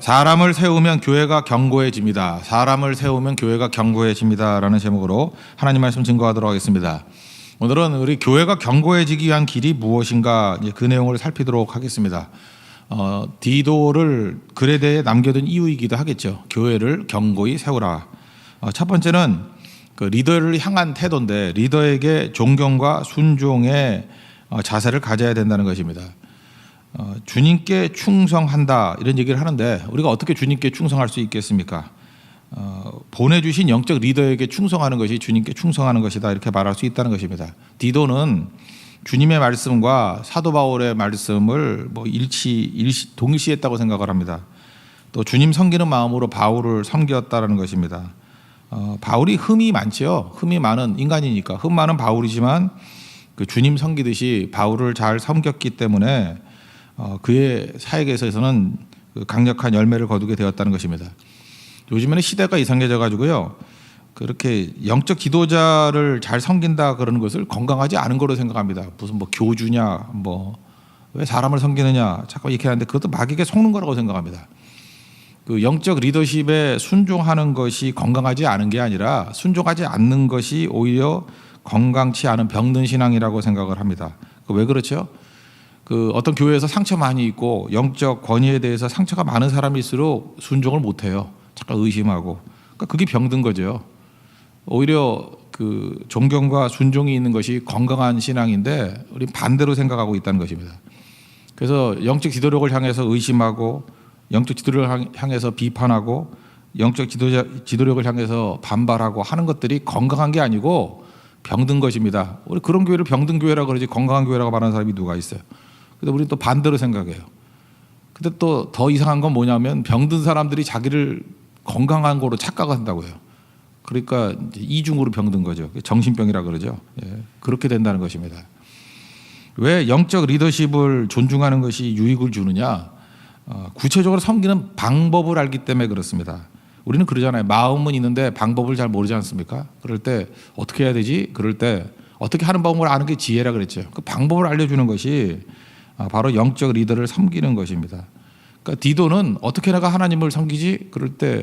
사람을 세우면 교회가 견고해집니다. 사람을 세우면 교회가 견고해집니다라는 제목으로 하나님 말씀 증거하도록 하겠습니다. 오늘은 우리 교회가 견고해지기 위한 길이 무엇인가 그 내용을 살피도록 하겠습니다. 어, 디도를 대해 남겨둔 이유이기도 하겠죠. 교회를 견고히 세우라. 어, 첫 번째는 그 리더를 향한 태도인데 리더에게 존경과 순종의 어, 자세를 가져야 된다는 것입니다. 어, 주님께 충성한다 이런 얘기를 하는데 우리가 어떻게 주님께 충성할 수 있겠습니까? 어, 보내주신 영적 리더에게 충성하는 것이 주님께 충성하는 것이다 이렇게 말할 수 있다는 것입니다. 디도는 주님의 말씀과 사도 바울의 말씀을 뭐 일치, 일시 동일시했다고 생각을 합니다. 또 주님 섬기는 마음으로 바울을 섬겼다라는 것입니다. 어, 바울이 흠이 많지요. 흠이 많은 인간이니까 흠 많은 바울이지만 그 주님 섬기듯이 바울을 잘 섬겼기 때문에 어, 그의 사역에서는 그 강력한 열매를 거두게 되었다는 것입니다. 요즘에는 시대가 이상해져 가지고요. 그렇게 영적 지도자를 잘 섬긴다 그러는 것을 건강하지 않은 거로 생각합니다. 무슨 뭐 교주냐, 뭐 왜 사람을 섬기느냐, 자꾸 이렇게 하는데 그것도 마귀에게 속는 거라고 생각합니다. 그 영적 리더십에 순종하는 것이 건강하지 않은 게 아니라 순종하지 않는 것이 오히려 건강치 않은 병든 신앙이라고 생각을 합니다. 그왜 그렇죠? 그 어떤 교회에서 상처 많이 있고 영적 권위에 대해서 상처가 많은 사람일수록 순종을 못 해요. 잠깐 의심하고. 그러니까 그게 병든 거죠. 오히려 그 존경과 순종이 있는 것이 건강한 신앙인데 우리 반대로 생각하고 있다는 것입니다. 그래서 영적 지도력을 향해서 의심하고 영적 지도력을 향해서 비판하고 영적 지도자, 지도력을 향해서 반발하고 하는 것들이 건강한 게 아니고 병든 것입니다. 우리 그런 교회를 병든 교회라고 그러지 건강한 교회라고 말하는 사람이 누가 있어요. 근데 우리는 또 반대로 생각해요. 근데 또 더 이상한 건 뭐냐면 병든 사람들이 자기를 건강한 거로 착각한다고요. 그러니까 이제 이중으로 병든 거죠. 정신병이라 그러죠. 예, 그렇게 된다는 것입니다. 왜 영적 리더십을 존중하는 것이 유익을 주느냐? 어, 구체적으로 섬기는 방법을 알기 때문에 그렇습니다. 우리는 그러잖아요. 마음은 있는데 방법을 잘 모르지 않습니까? 그럴 때 어떻게 해야 되지? 그럴 때 어떻게 하는 방법을 아는 게 지혜라 그랬죠. 그 방법을 알려주는 것이 아, 바로 영적 리더를 섬기는 것입니다. 그러니까 디도는 어떻게 내가 하나님을 섬기지? 그럴 때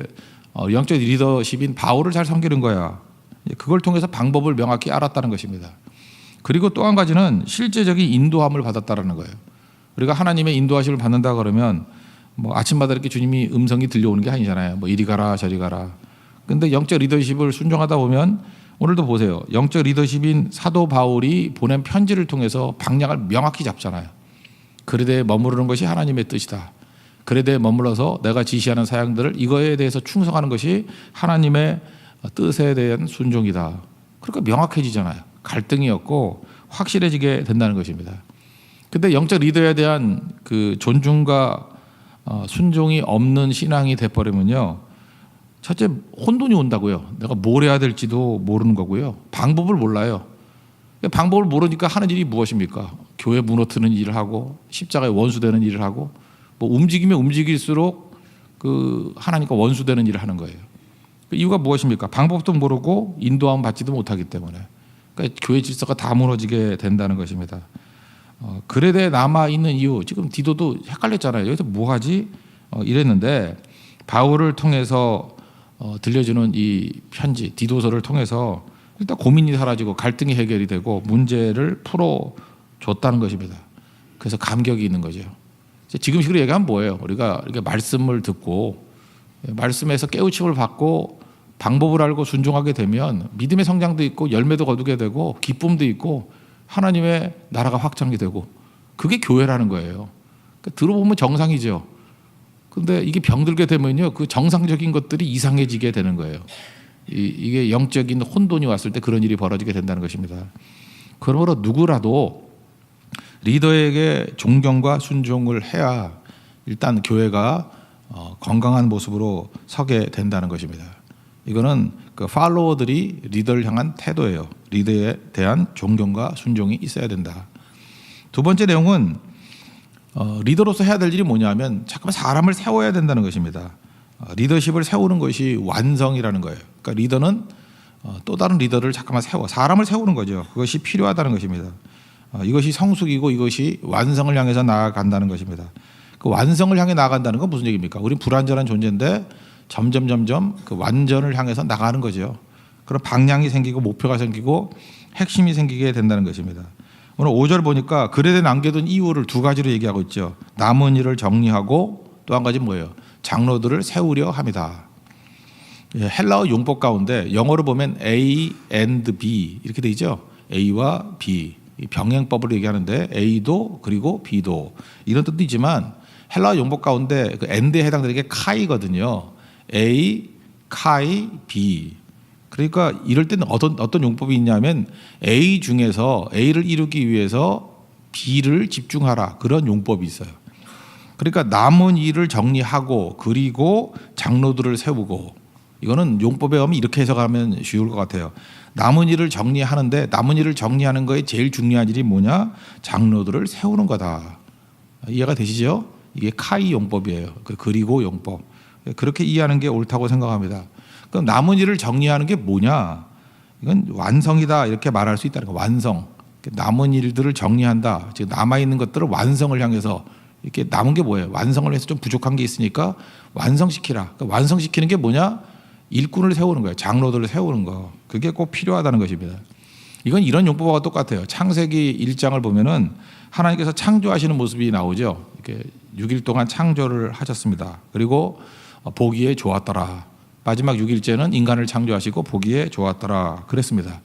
어, 영적 리더십인 바울을 잘 섬기는 거야. 그걸 통해서 방법을 명확히 알았다는 것입니다. 그리고 또 한 가지는 실제적인 인도함을 받았다라는 거예요. 우리가 하나님의 인도하심을 받는다 그러면 뭐 아침마다 이렇게 주님이 음성이 들려오는 게 아니잖아요. 뭐 이리 가라 저리 가라. 근데 영적 리더십을 순종하다 보면 오늘도 보세요. 영적 리더십인 사도 바울이 보낸 편지를 통해서 방향을 명확히 잡잖아요. 그레데에 머무르는 것이 하나님의 뜻이다. 그레데에 머물러서 내가 지시하는 사양들을 이거에 대해서 충성하는 것이 하나님의 뜻에 대한 순종이다. 그러니까 명확해지잖아요. 갈등이 없고 확실해지게 된다는 것입니다. 근데 영적 리더에 대한 그 존중과 어, 순종이 없는 신앙이 돼버리면요. 첫째 혼돈이 온다고요. 내가 뭘 해야 될지도 모르는 거고요. 방법을 몰라요. 방법을 모르니까 하는 일이 무엇입니까? 교회 무너뜨는 일을 하고 십자가에 원수되는 일을 하고 뭐 움직이면 움직일수록 그 하나님과 원수되는 일을 하는 거예요. 그 이유가 무엇입니까? 방법도 모르고 인도함 받지도 못하기 때문에 그러니까 교회 질서가 다 무너지게 된다는 것입니다. 어, 그레데 남아 있는 이유 지금 디도도 헷갈렸잖아요. 여기서 뭐 하지? 어, 이랬는데 바울을 통해서 어, 들려주는 이 편지 디도서를 통해서 일단 고민이 사라지고 갈등이 해결이 되고 문제를 풀어 줬다는 것입니다. 그래서 감격이 있는 거죠. 지금식으로 얘기하면 뭐예요? 우리가 이렇게 말씀을 듣고 말씀에서 깨우침을 받고 방법을 알고 순종하게 되면 믿음의 성장도 있고 열매도 거두게 되고 기쁨도 있고 하나님의 나라가 확장이 되고 그게 교회라는 거예요. 그러니까 들어보면 정상이죠. 근데 이게 병들게 되면요, 그 정상적인 것들이 이상해지게 되는 거예요. 이, 게 영적인 혼돈이 왔을 때 그런 일이 벌어지게 된다는 것입니다. 그러므로 누구라도 리더에게 존경과 순종을 해야 일단 교회가 어, 건강한 모습으로 서게 된다는 것입니다. 이거는 그 팔로워들이 리더를 향한 태도예요. 리더에 대한 존경과 순종이 있어야 된다. 두 번째 내용은 어, 리더로서 해야 될 일이 뭐냐면 잠깐만 사람을 세워야 된다는 것입니다. 어, 리더십을 세우는 것이 완성이라는 거예요. 그러니까 리더는 어, 또 다른 리더를 잠깐만 세워 사람을 세우는 거죠. 그것이 필요하다는 것입니다. 어, 이것이 성숙이고 이것이 완성을 향해서 나아간다는 것입니다. 그 완성을 향해 나간다는 건 무슨 얘기입니까? 우린 불완전한 존재인데 점점 점점 그 완전을 향해서 나가는 거죠. 그런 방향이 생기고 목표가 생기고 핵심이 생기게 된다는 것입니다. 오늘 5절 보니까 글에 남겨둔 이유를 두 가지로 얘기하고 있죠. 남은 일을 정리하고 또 한 가지 뭐예요? 장로들을 세우려 합니다. 예, 헬라어 용법 가운데 영어로 보면 A and B 이렇게 돼 있죠. A와 B 이 병행법을 얘기하는데 A도 그리고 B도 이런 뜻도 있지만 헬라어 용법 가운데 그 and에 해당되는 게 카이거든요. A, 카이, B. 그러니까 이럴 때는 어떤 어떤 용법이 있냐면 A 중에서 A를 이루기 위해서 B를 집중하라 그런 용법이 있어요. 그러니까 남은 일을 정리하고 그리고 장로들을 세우고 이거는 용법에 하면 이렇게 해석하면 쉬울 것 같아요. 남은 일을 정리하는데 남은 일을 정리하는 거에 제일 중요한 일이 뭐냐? 장로들을 세우는 거다. 이해가 되시죠? 이게 카이 용법이에요. 그 그리고 용법. 그렇게 이해하는 게 옳다고 생각합니다. 그럼 남은 일을 정리하는 게 뭐냐? 이건 완성이다 이렇게 말할 수 있다는 거. 완성. 남은 일들을 정리한다. 즉 남아 있는 것들을 완성을 향해서 이렇게 남은 게 뭐예요? 완성을 해서 좀 부족한 게 있으니까 완성시키라. 그러니까 완성시키는 게 뭐냐? 일꾼을 세우는 거예요. 장로들을 세우는 거. 그게 꼭 필요하다는 것입니다. 이건 이런 용법과 똑같아요. 창세기 1장을 보면은 하나님께서 창조하시는 모습이 나오죠. 이렇게 6일 동안 창조를 하셨습니다. 그리고 보기에 좋았더라. 마지막 6일째는 인간을 창조하시고 보기에 좋았더라. 그랬습니다.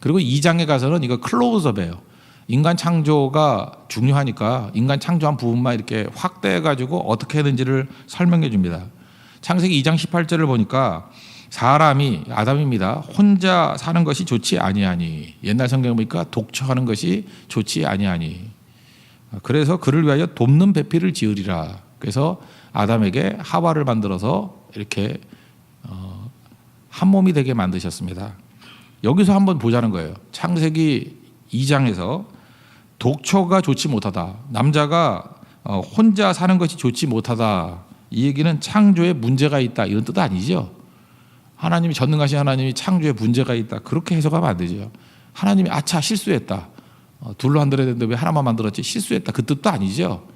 그리고 2장에 가서는 이거 클로즈업이에요. 인간 창조가 중요하니까 인간 창조한 부분만 이렇게 확대해 가지고 어떻게 했는지를 설명해 줍니다. 창세기 2장 18절을 보니까 사람이 아담입니다. 혼자 사는 것이 좋지 아니하니 옛날 성경 보니까 독처하는 것이 좋지 아니하니 그래서 그를 위하여 돕는 배필을 지으리라. 그래서 아담에게 하와를 만들어서 이렇게 어, 한 몸이 되게 만드셨습니다. 여기서 한번 보자는 거예요. 창세기 2장에서 독처가 좋지 못하다. 남자가 어, 혼자 사는 것이 좋지 못하다. 이 얘기는 창조에 문제가 있다 이런 뜻 아니죠. 하나님이 전능하신 하나님이 창조에 문제가 있다 그렇게 해석하면 안 되죠. 하나님이 아차 실수했다. 어, 둘로 만들어야 되는데 왜 하나만 만들었지 실수했다 그 뜻도 아니죠.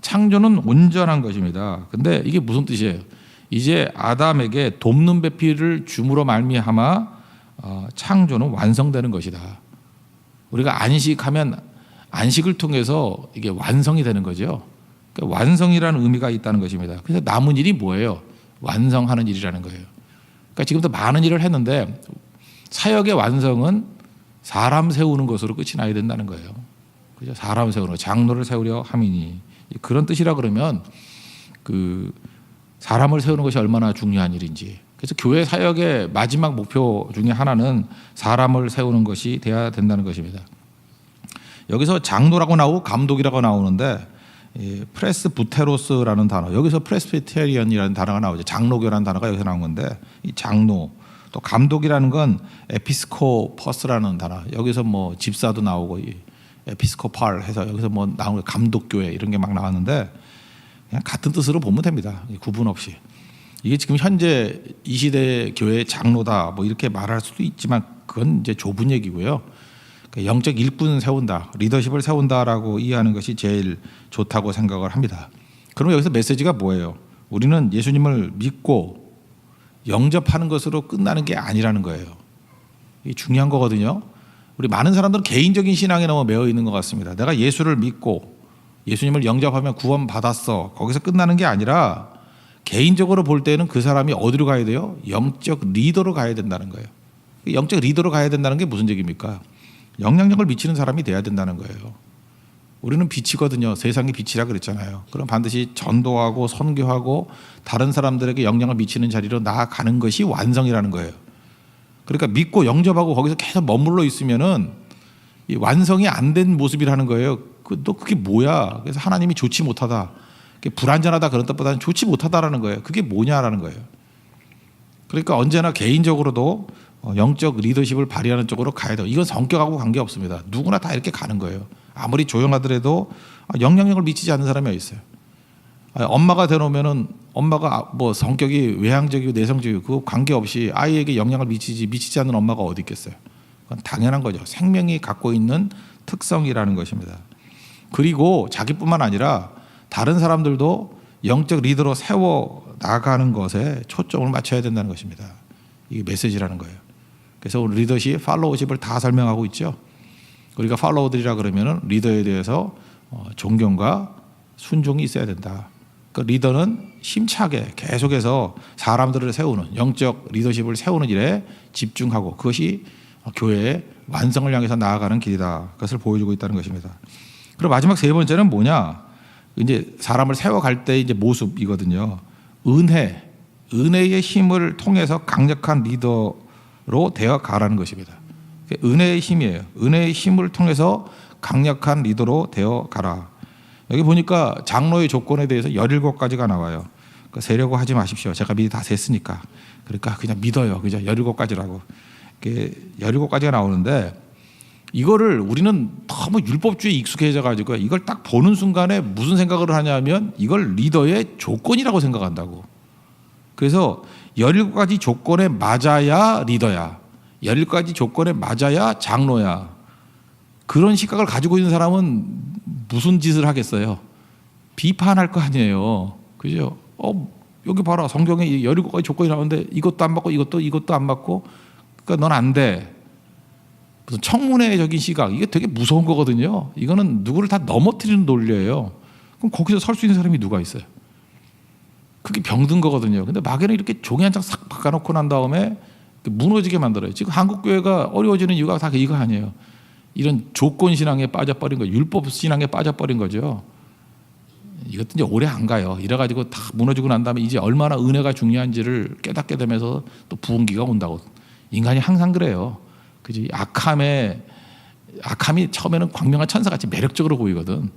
창조는 온전한 것입니다. 근데 이게 무슨 뜻이에요? 이제 아담에게 돕는 배필을 줌으로 말미암아 어, 창조는 완성되는 것이다. 우리가 안식하면 안식을 통해서 이게 완성이 되는 거죠. 그러니까 완성이라는 의미가 있다는 것입니다. 그래서 남은 일이 뭐예요? 완성하는 일이라는 거예요. 그러니까 지금도 많은 일을 했는데 사역의 완성은 사람 세우는 것으로 끝이 나야 된다는 거예요. 그죠? 사람 세우는 거, 장로를 세우려 함이니 그런 뜻이라 그러면 그 사람을 세우는 것이 얼마나 중요한 일인지. 그래서 교회 사역의 마지막 목표 중에 하나는 사람을 세우는 것이 돼야 된다는 것입니다. 여기서 장로라고 나오고 감독이라고 나오는데 이 프레스 부테로스라는 단어 여기서 프레스피테리언이라는 단어가 나오죠. 장로교라는 단어가 여기서 나온 건데 이 장로 또 감독이라는 건 에피스코퍼스라는 단어 여기서 뭐 집사도 나오고 이 에피스코팔 해서 여기서 뭐 나온 감독교회 이런 게 막 나왔는데 그냥 같은 뜻으로 보면 됩니다. 구분 없이. 이게 지금 현재 이 시대 교회 장로다 뭐 이렇게 말할 수도 있지만 그건 이제 좁은 얘기고요. 그러니까 영적 일꾼 세운다, 리더십을 세운다라고 이해하는 것이 제일 좋다고 생각을 합니다. 그럼 여기서 메시지가 뭐예요? 우리는 예수님을 믿고 영접하는 것으로 끝나는 게 아니라는 거예요. 이 중요한 거거든요. 우리 많은 사람들은 개인적인 신앙에 너무 매여 있는 것 같습니다. 내가 예수를 믿고 예수님을 영접하면 구원 받았어. 거기서 끝나는 게 아니라 개인적으로 볼 때는 그 사람이 어디로 가야 돼요? 영적 리더로 가야 된다는 거예요. 영적 리더로 가야 된다는 게 무슨 얘기입니까? 영향력을 미치는 사람이 돼야 된다는 거예요. 우리는 빛이거든요. 세상의 빛이라 그랬잖아요. 그럼 반드시 전도하고 선교하고 다른 사람들에게 영향을 미치는 자리로 나아가는 것이 완성이라는 거예요. 그러니까 믿고 영접하고 거기서 계속 머물러 있으면은 이 완성이 안 된 모습이라는 거예요. 그, 너 그게 뭐야? 그래서 하나님이 좋지 못하다. 불안전하다 그런 뜻보다는 좋지 못하다라는 거예요. 그게 뭐냐라는 거예요. 그러니까 언제나 개인적으로도 어, 영적 리더십을 발휘하는 쪽으로 가야 돼요. 이건 성격하고 관계 없습니다. 누구나 다 이렇게 가는 거예요. 아무리 조용하더라도 영향력을 미치지 않는 사람이 있어요. 엄마가 되놓으면은 엄마가 뭐 성격이 외향적이고 내성적이고 그 관계 없이 아이에게 영향을 미치지 미치지 않는 엄마가 어디 있겠어요. 그건 당연한 거죠. 생명이 갖고 있는 특성이라는 것입니다. 그리고 자기뿐만 아니라 다른 사람들도 영적 리더로 세워 나가는 것에 초점을 맞춰야 된다는 것입니다. 이게 메시지라는 거예요. 그래서 오늘 리더십, 팔로우십을 다 설명하고 있죠. 우리가 팔로워들이라 그러면은 리더에 대해서 어, 존경과 순종이 있어야 된다. 그 리더는 힘차게 계속해서 사람들을 세우는 영적 리더십을 세우는 일에 집중하고 그것이 교회의 완성을 향해서 나아가는 길이다. 그것을 보여주고 있다는 것입니다. 그리고 마지막 세 번째는 뭐냐? 이제 사람을 세워갈 때 이제 모습이거든요. 은혜, 은혜의 힘을 통해서 강력한 리더 로 되어 가라는 것입니다. 은혜의 힘이에요. 은혜의 힘을 통해서 강력한 리더로 되어 가라. 여기 보니까 장로의 조건에 대해서 17가지가 나와요. 그 세려고 하지 마십시오. 제가 미리 다 셌으니까. 그러니까 그냥 믿어요. 그죠? 17가지라고. 17가지가 나오는데 이거를 우리는 너무 율법주의에 익숙해져 가지고 이걸 딱 보는 순간에 무슨 생각을 하냐면 이걸 리더의 조건이라고 생각한다고. 그래서 17가지 조건에 맞아야 리더야. 17가지 조건에 맞아야 장로야. 그런 시각을 가지고 있는 사람은 무슨 짓을 하겠어요? 비판할 거 아니에요. 그죠? 어, 여기 봐라. 성경에 17가지 조건이 나오는데 이것도 안 맞고 이것도 이것도 안 맞고 그러니까 넌 안 돼. 무슨 청문회적인 시각 이게 되게 무서운 거거든요. 이거는 누구를 다 넘어뜨리는 논리예요. 그럼 거기서 설 수 있는 사람이 누가 있어요? 그게 병든 거거든요. 근데 막에는 이렇게 종이 한 장 싹 바꿔놓고 난 다음에 무너지게 만들어요. 지금 한국 교회가 어려워지는 이유가 다 이거 아니에요. 이런 조건 신앙에 빠져버린 거, 율법 신앙에 빠져버린 거죠. 이것도 이제 오래 안 가요. 이래가지고 다 무너지고 난 다음에 이제 얼마나 은혜가 중요한지를 깨닫게 되면서 또 부흥기가 온다고. 인간이 항상 그래요. 그지? 악함에 악함이 처음에는 광명한 천사같이 매력적으로 보이거든.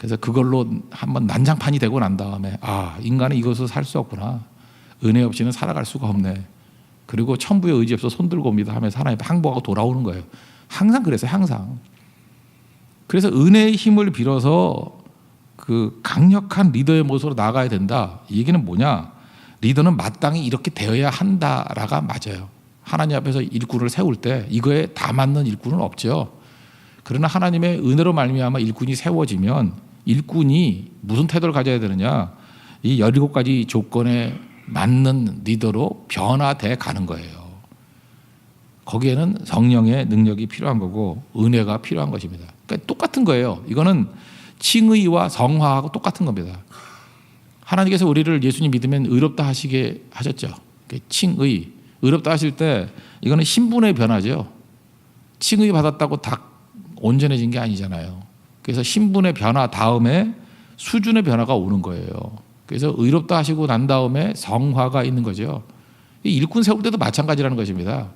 그래서 그걸로 한번 난장판이 되고 난 다음에 아 인간은 이것으로 살수 없구나. 은혜 없이는 살아갈 수가 없네. 그리고 천부의 의지 없어 손 들고 옵니다 하면서 하나님 항복하고 돌아오는 거예요. 항상 그래서 항상. 그래서 은혜의 힘을 빌어서 그 강력한 리더의 모습으로 나가야 된다. 이 얘기는 뭐냐? 리더는 마땅히 이렇게 되어야 한다라가 맞아요. 하나님 앞에서 일꾼을 세울 때 이거에 다 맞는 일꾼은 없죠. 그러나 하나님의 은혜로 말미암아 일꾼이 세워지면 일꾼이 무슨 태도를 가져야 되느냐? 이 17가지 조건에 맞는 리더로 변화돼 가는 거예요. 거기에는 성령의 능력이 필요한 거고 은혜가 필요한 것입니다. 그러니까 똑같은 거예요. 이거는 칭의와 성화하고 똑같은 겁니다. 하나님께서 우리를 예수님 믿으면 의롭다 하시게 하셨죠. 칭의, 의롭다 하실 때 이거는 신분의 변화죠. 칭의 받았다고 다 온전해진 게 아니잖아요. 그래서 신분의 변화 다음에 수준의 변화가 오는 거예요. 그래서 의롭다 하시고 난 다음에 성화가 있는 거죠. 일꾼 세울 때도 마찬가지라는 것입니다.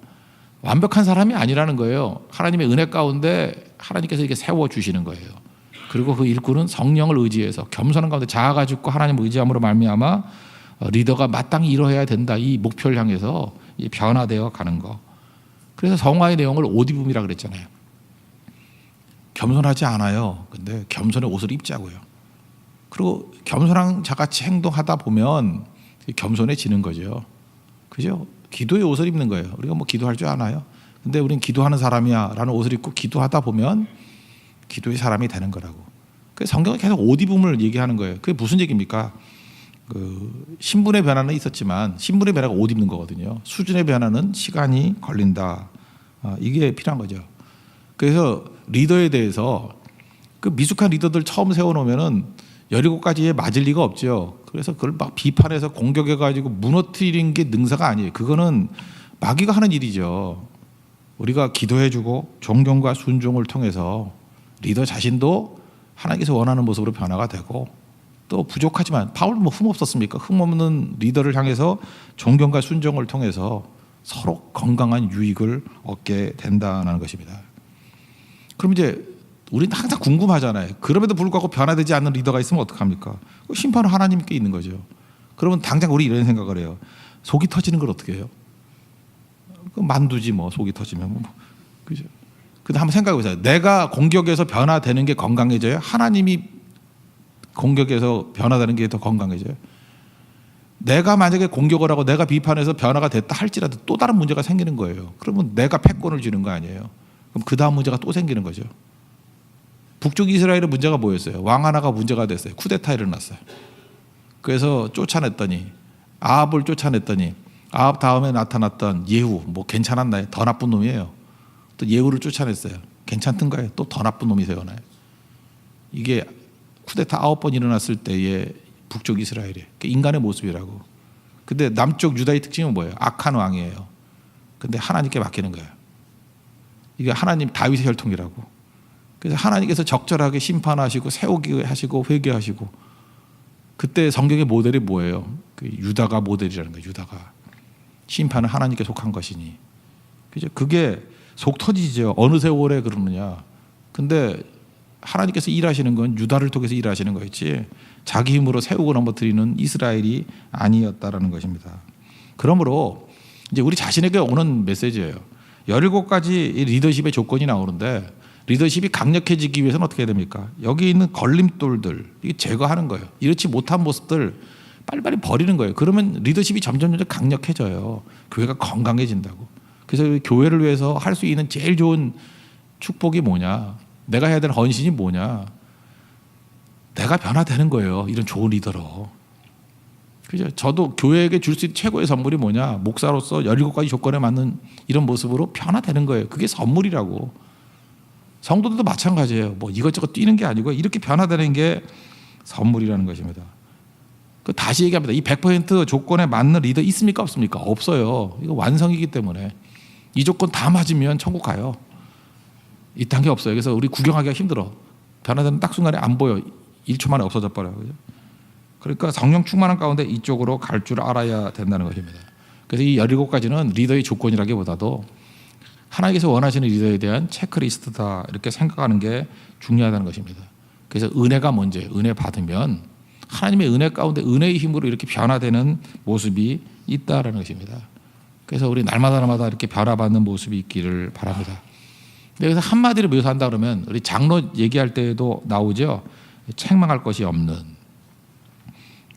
완벽한 사람이 아니라는 거예요. 하나님의 은혜 가운데 하나님께서 이렇게 세워 주시는 거예요. 그리고 그 일꾼은 성령을 의지해서 겸손한 가운데 자아가 죽고 하나님 의지함으로 말미암아 리더가 마땅히 이뤄야 된다. 이 목표를 향해서 변화되어 가는 거. 그래서 성화의 내용을 옷 입음이라 그랬잖아요. 겸손하지 않아요. 근데 겸손의 옷을 입자고요. 그리고 겸손한 자같이 행동하다 보면 겸손해지는 거죠. 그죠? 기도의 옷을 입는 거예요. 우리가 뭐 기도할 줄 아나요? 근데 우리는 기도하는 사람이야 라는 옷을 입고 기도하다 보면 기도의 사람이 되는 거라고. 그 성경은 계속 옷 입음을 얘기하는 거예요. 그게 무슨 얘기입니까? 그 신분의 변화는 있었지만 신분의 변화가 옷 입는 거거든요. 수준의 변화는 시간이 걸린다. 아, 이게 필요한 거죠. 그래서 리더에 대해서 그 미숙한 리더들 처음 세워놓으면은 17가지에 맞을 리가 없죠. 그래서 그걸 막 비판해서 공격해가지고 무너뜨리는 게 능사가 아니에요. 그거는 마귀가 하는 일이죠. 우리가 기도해주고 존경과 순종을 통해서 리더 자신도 하나님께서 원하는 모습으로 변화가 되고 또 부족하지만 바울 뭐 흠 없었습니까? 흠 없는 리더를 향해서 존경과 순종을 통해서 서로 건강한 유익을 얻게 된다는 것입니다. 그럼 이제 우리는 항상 궁금하잖아요. 그럼에도 불구하고 변화되지 않는 리더가 있으면 어떡합니까? 심판은 하나님께 있는 거죠. 그러면 당장 우리 이런 생각을 해요. 속이 터지는 걸 어떻게 해요? 그 만두지 뭐 속이 터지면 뭐 그죠? 근데 한번 생각해 보세요. 내가 공격에서 변화되는 게 건강해져요? 하나님이 공격에서 변화되는 게 더 건강해져요? 내가 만약에 공격을 하고 내가 비판해서 변화가 됐다 할지라도 또 다른 문제가 생기는 거예요. 그러면 내가 패권을 쥐는 거 아니에요? 그럼 그 다음 문제가 또 생기는 거죠. 북쪽 이스라엘의 문제가 뭐였어요? 왕 하나가 문제가 됐어요. 쿠데타 일어났어요. 그래서 쫓아냈더니 아합을 쫓아냈더니 아합 다음에 나타났던 예후 뭐 괜찮았나요? 더 나쁜 놈이에요. 또 예후를 쫓아냈어요. 괜찮던가요? 또 더 나쁜 놈이 세워나요. 이게 쿠데타 아홉 번 일어났을 때의 북쪽 이스라엘이 인간의 모습이라고. 근데 남쪽 유다의 특징은 뭐예요? 악한 왕이에요. 근데 하나님께 맡기는 거예요. 이게 하나님 다윗의 혈통이라고. 그래서 하나님께서 적절하게 심판하시고 세우기 하시고 회개하시고 그때 성경의 모델이 뭐예요? 그 유다가 모델이라는 거예요. 유다가 심판은 하나님께 속한 것이니. 그죠? 그게 속 터지죠. 어느 세월에 그러느냐. 근데 하나님께서 일하시는 건 유다를 통해서 일하시는 거였지 자기 힘으로 세우고 넘어뜨리는 이스라엘이 아니었다라는 것입니다. 그러므로 이제 우리 자신에게 오는 메시지예요. 17가지 리더십의 조건이 나오는데 리더십이 강력해지기 위해서는 어떻게 해야 됩니까? 여기 있는 걸림돌들 제거하는 거예요. 이렇지 못한 모습들 빨리빨리 버리는 거예요. 그러면 리더십이 점점 점점 강력해져요. 교회가 건강해진다고. 그래서 교회를 위해서 할 수 있는 제일 좋은 축복이 뭐냐? 내가 해야 되는 헌신이 뭐냐? 내가 변화되는 거예요. 이런 좋은 리더로. 그죠? 저도 교회에게 줄 수 있는 최고의 선물이 뭐냐? 목사로서 17가지 조건에 맞는 이런 모습으로 변화되는 거예요. 그게 선물이라고. 성도들도 마찬가지예요. 뭐 이것저것 뛰는 게 아니고 이렇게 변화되는 게 선물이라는 것입니다. 그 다시 얘기합니다. 이 100% 조건에 맞는 리더 있습니까? 없습니까? 없어요. 이거 완성이기 때문에 이 조건 다 맞으면 천국 가요. 이딴 게 없어요. 그래서 우리 구경하기가 힘들어. 변화되는 딱 순간에 안 보여. 1초 만에 없어져 버려요. 그죠? 그러니까 성령 충만한 가운데 이쪽으로 갈 줄 알아야 된다는 것입니다. 그래서 이 17가지는 리더의 조건이라기보다도 하나님께서 원하시는 리더에 대한 체크리스트다 이렇게 생각하는 게 중요하다는 것입니다. 그래서 은혜가 뭔지 은혜 받으면 하나님의 은혜 가운데 은혜의 힘으로 이렇게 변화되는 모습이 있다라는 것입니다. 그래서 우리 날마다 날마다 이렇게 변화받는 모습이 있기를 바랍니다. 그래서 한마디로 묘사한다 그러면 우리 장로 얘기할 때도 나오죠. 책망할 것이 없는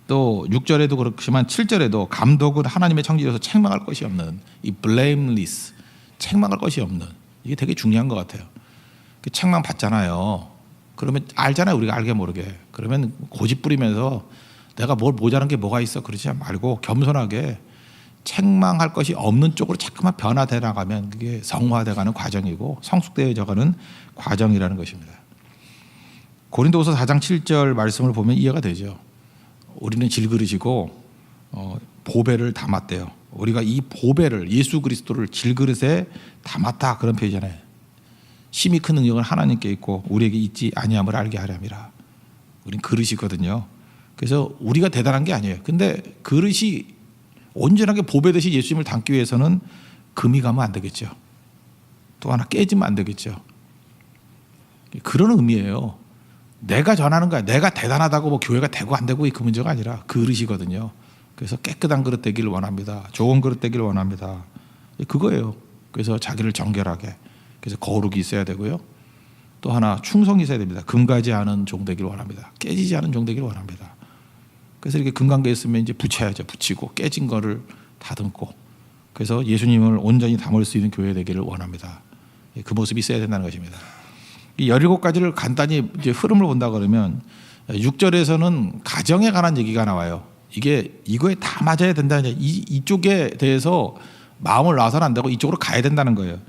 또 6절에도 그렇지만 7절에도 감독은 하나님의 청지로서 책망할 것이 없는 이 blameless 책망할 것이 없는 이게 되게 중요한 것 같아요. 그 책망 받잖아요. 그러면 알잖아요. 우리가 알게 모르게. 그러면 고집 부리면서 내가 뭘 모자란 게 뭐가 있어 그러지 말고 겸손하게 책망할 것이 없는 쪽으로 자꾸만 변화돼 나가면 그게 성화돼가는 과정이고 성숙되어져가는 과정이라는 것입니다. 고린도후서 4장 7절 말씀을 보면 이해가 되죠. 우리는 질그릇이고 어, 보배를 담았대요. 우리가 이 보배를 예수 그리스도를 질그릇에 담았다 그런 표현이잖아요. 심히 큰 능력은 하나님께 있고 우리에게 있지 아니함을 알게 하렴이라. 우린 그릇이거든요. 그래서 우리가 대단한 게 아니에요. 근데 그릇이 온전하게 보배듯이 예수님을 담기 위해서는 금이 가면 안 되겠죠. 또 하나 깨지면 안 되겠죠. 그런 의미예요. 내가 전하는 거야. 내가 대단하다고 뭐 교회가 되고 안 되고 그 문제가 아니라 그릇이거든요. 그래서 깨끗한 그릇 되기를 원합니다. 좋은 그릇 되기를 원합니다. 그거예요. 그래서 자기를 정결하게 그래서 거룩이 있어야 되고요. 또 하나 충성이 있어야 됩니다. 금가지 않은 종 되기를 원합니다. 깨지지 않은 종 되기를 원합니다. 그래서 이렇게 금관계 있으면 이제 붙여야죠. 붙이고 깨진 거를 다듬고 그래서 예수님을 온전히 담을 수 있는 교회 되기를 원합니다. 그 모습이 있어야 된다는 것입니다. 이 17가지를 간단히 이제 흐름을 본다 그러면 6절에서는 가정에 관한 얘기가 나와요. 이게 이거에 다 맞아야 된다는 이 이쪽에 대해서 마음을 놔서는 안 되고 이쪽으로 가야 된다는 거예요.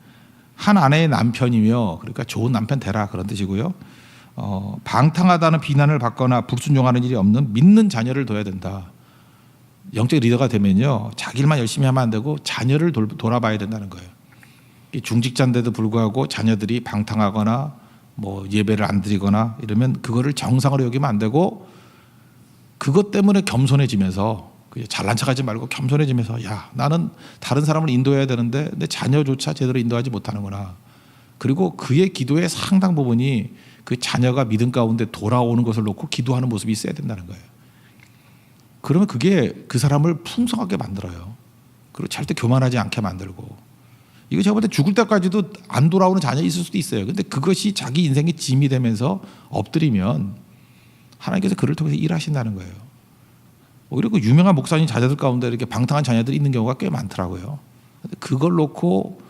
한 아내의 남편이며 그러니까 좋은 남편 되라 그런 뜻이고요. 어, 방탕하다는 비난을 받거나 불순종하는 일이 없는 믿는 자녀를 둬야 된다. 영적 리더가 되면요 자기 일만 열심히 하면 안 되고 자녀를 돌, 돌아봐야 된다는 거예요. 중직자인데도 불구하고 자녀들이 방탕하거나 뭐 예배를 안 드리거나 이러면 그거를 정상으로 여기면 안 되고 그것 때문에 겸손해지면서 잘난 척하지 말고 겸손해지면서 야 나는 다른 사람을 인도해야 되는데 내 자녀조차 제대로 인도하지 못하는구나. 그리고 그의 기도의 상당 부분이 그 자녀가 믿음 가운데 돌아오는 것을 놓고 기도하는 모습이 있어야 된다는 거예요. 그러면 그게 그 사람을 풍성하게 만들어요. 그리고 절대 교만하지 않게 만들고. 이거 제가 볼 때 죽을 때까지도 안 돌아오는 자녀 있을 수도 있어요. 근데 그것이 자기 인생의 짐이 되면서 엎드리면 하나님께서 그를 통해서 일하신다는 거예요. 오히려 그 유명한 목사님 자녀들 가운데 이렇게 방탕한 자녀들이 있는 경우가 꽤 많더라고요. 그걸 놓고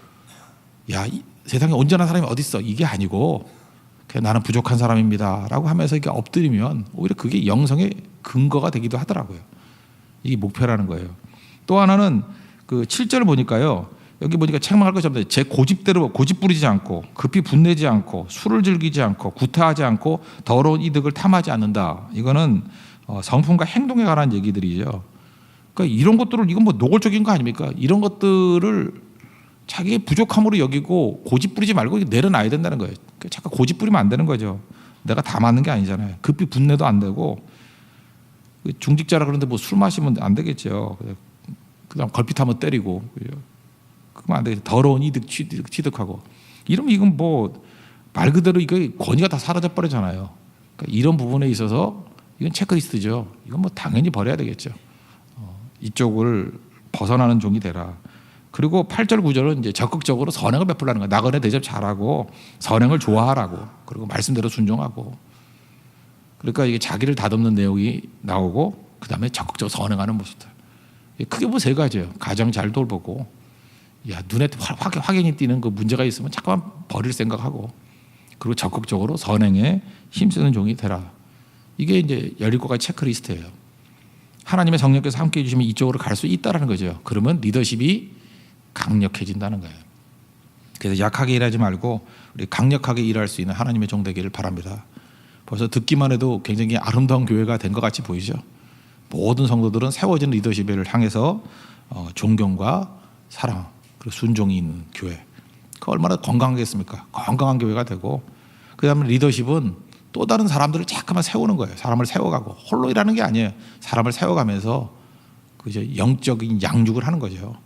야 세상에 온전한 사람이 어디 있어 이게 아니고 그냥 나는 부족한 사람입니다라고 하면서 이게 엎드리면 오히려 그게 영성의 근거가 되기도 하더라고요. 이게 목표라는 거예요. 또 하나는 그 7절 보니까요. 여기 보니까 책망할 것이 없는데 제 고집대로 고집 부리지 않고 급히 분내지 않고 술을 즐기지 않고 구타하지 않고 더러운 이득을 탐하지 않는다. 이거는 어, 성품과 행동에 관한 얘기들이죠. 그러니까 이런 것들을 이건 뭐 노골적인 거 아닙니까? 이런 것들을 자기의 부족함으로 여기고 고집 부리지 말고 내려놔야 된다는 거예요. 그러니까 잠깐 고집 부리면 안 되는 거죠. 내가 다 맞는 게 아니잖아요. 급히 분내도 안 되고 그 중직자라 그러는데 뭐 술 마시면 안 되겠죠. 그다음 걸핏 한번 때리고 그 러면 안 되겠죠. 더러운 이득 취득, 취득 하고 이러면 이건 뭐 말 그대로 이거 권위가 다 사라져 버리잖아요. 그러니까 이런 부분에 있어서 이건 체크리스트죠. 이건 뭐 당연히 버려야 되겠죠. 어, 이쪽을 벗어나는 종이 되라. 그리고 8절 9절은 이제 적극적으로 선행을 베풀라는 거야. 나그네 대접 잘하고 선행을 좋아하라고. 그리고 말씀대로 순종하고. 그러니까 이게 자기를 다듬는 내용이 나오고 그다음에 적극적으로 선행하는 모습들. 크게 뭐세 가지예요. 가정 잘 돌보고 야 눈에 확, 확, 확연히 띄는 그 문제가 있으면 잠깐만 버릴 생각하고 그리고 적극적으로 선행에 힘쓰는 종이 되라. 이게 이제 열일곱 가지 체크리스트예요. 하나님의 성령께서 함께 해주시면 이쪽으로 갈 수 있다라는 거죠. 그러면 리더십이 강력해진다는 거예요. 그래서 약하게 일하지 말고 우리 강력하게 일할 수 있는 하나님의 종 되기를 바랍니다. 벌써 듣기만 해도 굉장히 아름다운 교회가 된 것 같이 보이죠. 모든 성도들은 세워진 리더십을 향해서 어, 존경과 사랑 그리고 순종이 있는 교회. 그 얼마나 건강하겠습니까? 건강한 교회가 되고 그다음에 리더십은 또 다른 사람들을 자꾸만 세우는 거예요. 사람을 세워가고 홀로 일하는 게 아니에요. 사람을 세워가면서 그저 영적인 양육을 하는 거죠.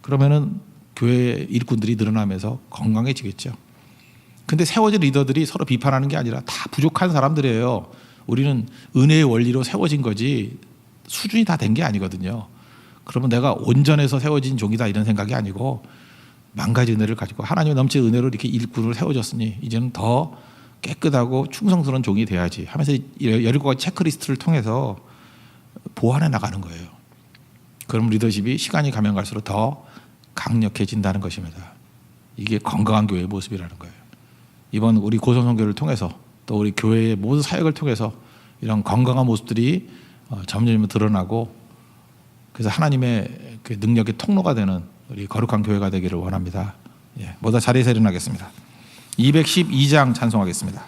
그러면은 교회 일꾼들이 늘어나면서 건강해지겠죠. 근데 세워진 리더들이 서로 비판하는 게 아니라 다 부족한 사람들이에요. 우리는 은혜의 원리로 세워진 거지 수준이 다 된 게 아니거든요. 그러면 내가 온전해서 세워진 종이다 이런 생각이 아니고 만 가지 은혜를 가지고 하나님 넘치는 은혜로 이렇게 일꾼을 세워줬으니 이제는 더 깨끗하고 충성스러운 종이 돼야지 하면서 열일곱 체크리스트를 통해서 보완해 나가는 거예요. 그럼 리더십이 시간이 가면 갈수록 더 강력해진다는 것입니다. 이게 건강한 교회의 모습이라는 거예요. 이번 우리 고성선교를 통해서 또 우리 교회의 모든 사역을 통해서 이런 건강한 모습들이 어, 점점 드러나고 그래서 하나님의 그 능력의 통로가 되는 우리 거룩한 교회가 되기를 원합니다. 예, 모두 자리에서 일어나겠습니다. 212장 찬송하겠습니다.